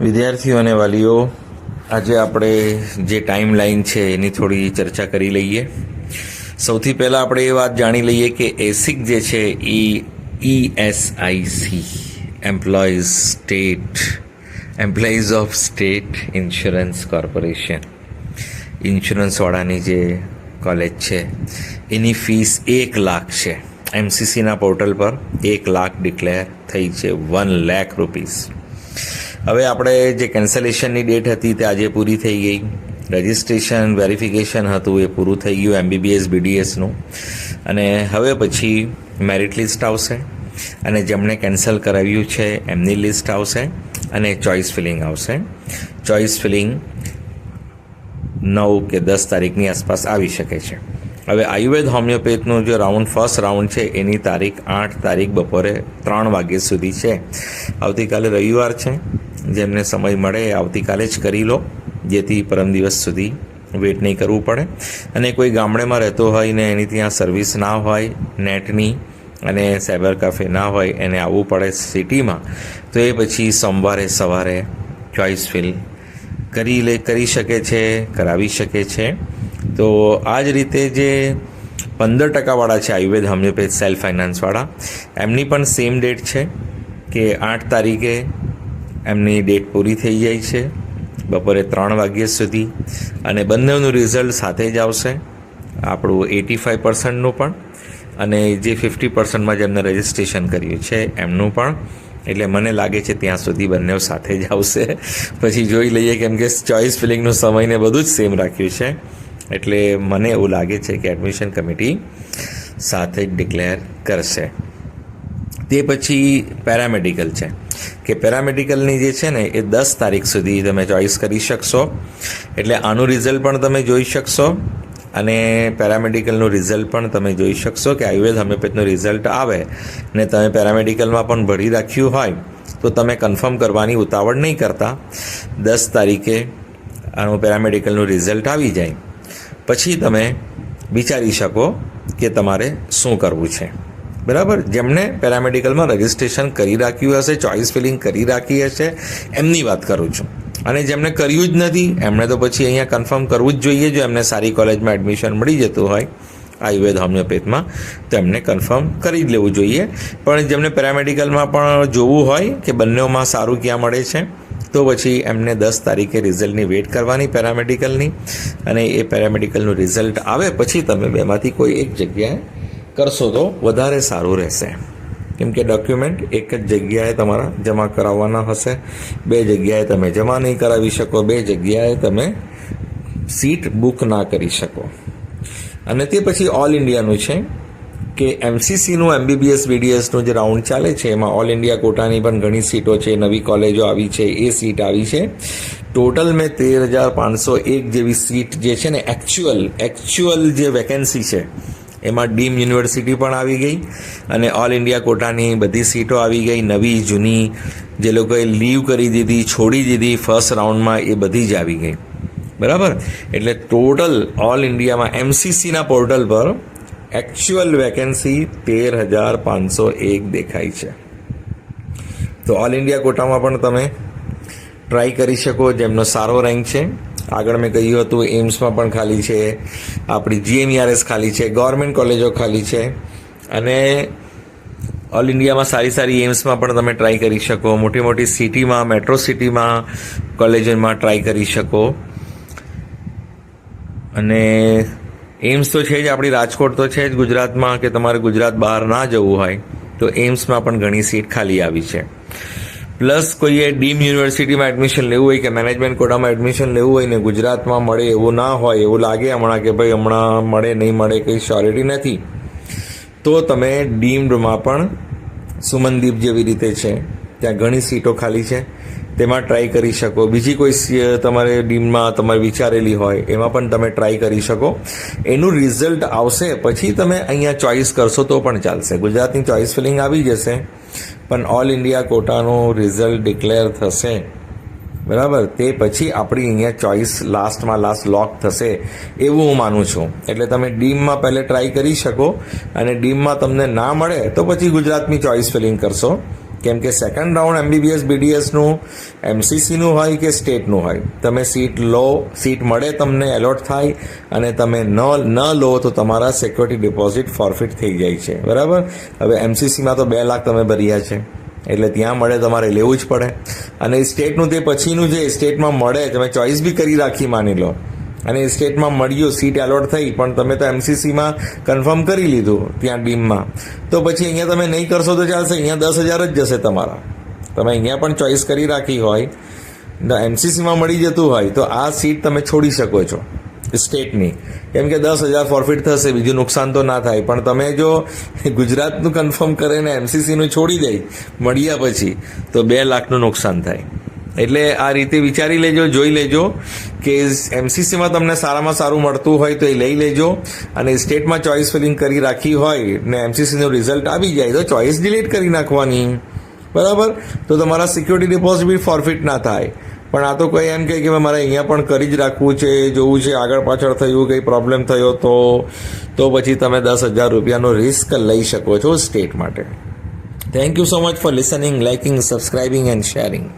વિદ્યાર્થીઓ અને વાલીઓ, આજે આપણે જે ટાઈમ લાઈન છે એની થોડી ચર્ચા કરી લઈએ. સૌથી પહેલાં આપણે એ વાત જાણી લઈએ કે એસિક જે છે એ ESIC employees state employees of state insurance corporation ઇન્સ્યોરન્સવાળાની જે કોલેજ છે, એની ફીસ એક લાખ છે. એમસીસીના પોર્ટલ પર એક લાખ ડિક્લેર થઈ છે વન લેખ રૂપીસ હવે આપણે જે કેન્સલેશનની ડેટ હતી તે આજે પૂરી થઈ ગઈ. રજિસ્ટ્રેશન વેરિફિકેશન હતું, એ પૂરું થઈ ગયું એમબીબીએસ બીડીએસનું અને હવે પછી મેરિટ લિસ્ટ આવશે અને જેમણે કેન્સલ કરાવ્યું છે, એમની લિસ્ટ આવશે અને ચોઇસ ફિલિંગ આવશે. ચોઇસ ફિલિંગ નવ કે દસ તારીખની આસપાસ આવી શકે છે. હવે આયુર્વેદ હોમિયોપેથનું જે રાઉન્ડ, ફર્સ્ટ રાઉન્ડ છે, એની તારીખ આઠ તારીખ બપોરે ત્રણ વાગ્યા સુધી છે. આવતીકાલે રવિવાર છે. જેમને સમય મળે આવતીકાલે જ કરી લો. જેથી પરમ દિવસ સુધી વેઇટ નહીં કરવું પડે. અને કોઈ ગામડેમાં રહેતો હોય ને એની ત્યાં સર્વિસ ના હોય, નેટની અને સાયબર કાફે ના હોય, એને આવવું પડે સિટીમાં, તો એ પછી સોમવારે સવારે ચોઇસ ફિલ કરી લે, કરી શકે છે, કરાવી શકે છે. તો આ જ રીતે જે પંદર ટકાવાળા છે આયુર્વેદ હોમિયોપેથ સેલ્ફ ફાઇનાન્સવાળા એમની પણ સેમ ડેટ છે કે આઠ તારીખે એમની ડેટ પૂરી થઈ જાય છે, બપોરે ત્રણ વાગ્યા સુધી અને બંનેનું રિઝલ્ટ સાથે જ આવશે. આપણું એટી ફાઇવ પર્સન્ટનું પણ અને જે ફિફ્ટી પર્સન્ટમાં જેમને રજિસ્ટ્રેશન કર્યું છે એમનું પણ. એટલે મને લાગે છે ત્યાં સુધી બંને સાથે જ આવશે. પછી જોઈ લઈએ કેમ કે ચોઇસ ફિલિંગનો સમય ને બધું જ સેમ રાખ્યું છે. એટલે મને એવું લાગે છે કે એડમિશન કમિટી સાથે જ ડિક્લેર કરશે. તે પછી પેરામેડિકલ છે. કે પેરામેડિકલની જે છે ને, એ દસ તારીખ સુધી તમે ચોઇસ કરી શકશો. એટલે આનું રિઝલ્ટ પણ તમે જોઈ શકશો અને પેરામેડિકલનું રિઝલ્ટ પણ તમે જોઈ શકશો કે આયુર્વેદ હોમિયોપેથનું રિઝલ્ટ આવે ને તમે પેરામેડિકલમાં પણ ભરી રાખ્યું હોય, તો તમે કન્ફર્મ કરવાની ઉતાવળ નહીં કરતા. દસ તારીખે આનું પેરામેડિકલનું રિઝલ્ટ આવી જાય. પછી તમે વિચારી શકો કે તમારે શું કરવું છે. બરાબર? જેમણે પેરામેડિકલમાં રજિસ્ટ્રેશન કરી રાખ્યું હશે ચોઇસ ફિલિંગ કરી રાખી હશે, એમની વાત કરું છું. અને જેમણે કર્યું જ નથી, એમણે તો પછી અહીંયા કન્ફર્મ કરવું જ જોઈએ. જો એમને સારી કોલેજમાં એડમિશન મળી જતું હોય, આયુર્વેદ, હોમિયોપેથમાં, તો એમને કન્ફર્મ કરી જ લેવું જોઈએ. પણ જેમને પેરામેડિકલમાં પણ જોવું હોય કે બંનેમાં સારું ક્યાં મળે છે તો પછી એમને દસ તારીખે રિઝલ્ટની વેઇટ કરવાની પેરામેડિકલની અને એ પેરામેડિકલનું રિઝલ્ટ આવે પછી તમે બેમાંથી કોઈ એક જગ્યાએ કરશો તો વધારે સારું રહેશે. કેમ કે ડોક્યુમેન્ટ એક જ જગ્યાએ તમારા જમા કરાવવાના હશે. બે જગ્યાએ તમે જમા નહીં કરાવી શકો, બે જગ્યાએ તમે સીટ બુક ના કરી શકો. અને તે પછી ઓલ ઇન્ડિયાનું છે. કે એમસીસીનું એમબીબીએસ બીડીએસનું જે રાઉન્ડ ચાલે છે, એમાં ઓલ ઇન્ડિયા કોટાની પણ ઘણી સીટો છે, નવી કોલેજો આવી છે, એ સીટ આવી છે. ટોટલ મેં તેર હજાર પાંચસો એક જેવી સીટ જે છે ને એકચ્યુઅલ એકચ્યુઅલ જે વેકેન્સી છે, એમાં ડીમ યુનિવર્સિટી પણ આવી ગઈ અને ઓલ ઇન્ડિયા કોટાની બધી સીટો આવી ગઈ. નવી, જૂની, જે લોકોએ લીવ કરી દીધી, છોડી દીધી ફર્સ્ટ રાઉન્ડમાં એ બધી જ આવી ગઈ. બરાબર? એટલે ટોટલ ઓલ ઇન્ડિયામાં એમસીસીના પોર્ટલ પર એકચ્યુઅલ વેકેન્સી તેર હજાર પાંચસો એક દેખાય છે. તો ઓલ ઇન્ડિયા કોટામાં પણ તમે ટ્રાય કરી શકો, જેમનો સારો રેન્ક છે. આગળ મેં કહ્યું હતું એમ્સમાં પણ ખાલી છે. આપણી જીએમઈઆરએસ ખાલી છે. ગવર્મેન્ટ કોલેજો ખાલી છે. અને ઓલ ઇન્ડિયામાં સારી સારી એમ્સમાં પણ તમે ટ્રાય કરી શકો. મોટી મોટી સિટીમાં મેટ્રો સિટીમાં કોલેજોમાં ટ્રાય કરી શકો. અને એમ્સ તો છે જ, આપણી રાજકોટ તો છે જ ગુજરાતમાં કે તમારે ગુજરાત બહાર ના જવું હોય, તો એમ્સમાં પણ ઘણી સીટ ખાલી આવી છે. પ્લસ કોઈએ ડીમ યુનિવર્સિટીમાં એડમિશન લેવું હોય કે મેનેજમેન્ટ કોટામાં એડમિશન લેવું હોય ને ગુજરાતમાં મળે એવું ના હોય, એવું લાગે હમણાં કે ભાઈ હમણાં મળે, નહીં મળે કંઈ શ્યોરિટી નથી, તો તમે ડીમ્ડમાં પણ સુમનદીપ જેવી રીતે છે, ત્યાં ઘણી સીટો ખાલી છે. તેમાં ટ્રાય કરી શકો. બીજી કોઈ તમારે ડીમમાં તમારે વિચારેલી હોય, એમાં પણ તમે ટ્રાય કરી શકો. એનું રિઝલ્ટ આવશે પછી તમે અહીંયા ચોઇસ કરશો તો પણ ચાલશે. ગુજરાતની ચોઇસ ફિલિંગ આવી જશે, પણ ઓલ ઇન્ડિયા કોટાનું રિઝલ્ટ ડિક્લેર થશે. બરાબર? તે પછી આપણી અહીંયા ચોઇસ લાસ્ટમાં લાસ્ટ લોક થશે, એવું હું માનું છું. એટલે તમે ડીમમાં પહેલે ટ્રાય કરી શકો, અને ડીમમાં તમને ના મળે તો પછી ગુજરાતની ચોઇસ ફિલિંગ કરશો. કેમ કે સેકન્ડ રાઉન્ડ એમબીબીએસ બીડીએસનું એમસીસીનું હોય કે સ્ટેટનું હોય? તમે સીટ લો સીટ મળે તમને એલોટ થાય, અને તમે ન ન લો તો તમારા સિક્યોરિટી ડિપોઝિટ ફોરફિટ થઈ જાય છે. બરાબર? હવે એમસીસીમાં તો બે લાખ તમે ભર્યા છે. એટલે ત્યાં મળે તમારે લેવું જ પડે. અને સ્ટેટનું તે પછીનું જે સ્ટેટમાં મળે, તમે ચોઈસ બી કરી રાખી માની લો. અને સ્ટેટમાં મળ્યું, સીટ એલોટ થઈ, પણ તમે તો એમસીસીમાં કન્ફર્મ કરી લીધું, ત્યાં ડીમમાં તો પછી અહીંયા તમે નહીં કરશો તો ચાલશે, અહીંયા દસ હજાર જ જશે તમારા. તમે અહીંયા પણ ચોઈસ કરી રાખી હોય એમસીસીમાં મળી જતું હોય, તો આ સીટ તમે છોડી શકો છો સ્ટેટની. કેમ કે દસ હજાર ફોરફિટ થશે, બીજું નુકસાન તો ના થાય, પણ તમે જો ગુજરાતનું કન્ફર્મ કરીને એમસીસીનું છોડી દે મળ્યા પછી, તો બે લાખનું નુકસાન થાય. એટલે આ રીતે વિચારી લેજો, જોઈ લેજો કે એમસીસીમાં તમને સારામાં સારું મળતું હોય તો એ લઈ લેજો અને સ્ટેટમાં ચોઈસ ફિલિંગ કરી રાખી હોય ને એમસીસીનું રિઝલ્ટ આવી જાય તો ચોઈસ ડિલીટ કરી નાખવાની. બરાબર? તો તમારા સિક્યુરિટી ડિપોઝિટ બી ફોરફિટ ના થાય. પણ આ તો કોઈ એમ કહે કે મારે અહીંયા પણ કરી જ રાખવું છે, જોવું છે, આગળ પાછળ થયું, કંઈ પ્રોબ્લેમ થયો તો. તો પછી તમે દસ હજાર રૂપિયાનો રિસ્ક લઈ શકો છો સ્ટેટ માટે. Thank you so much for listening liking subscribing and sharing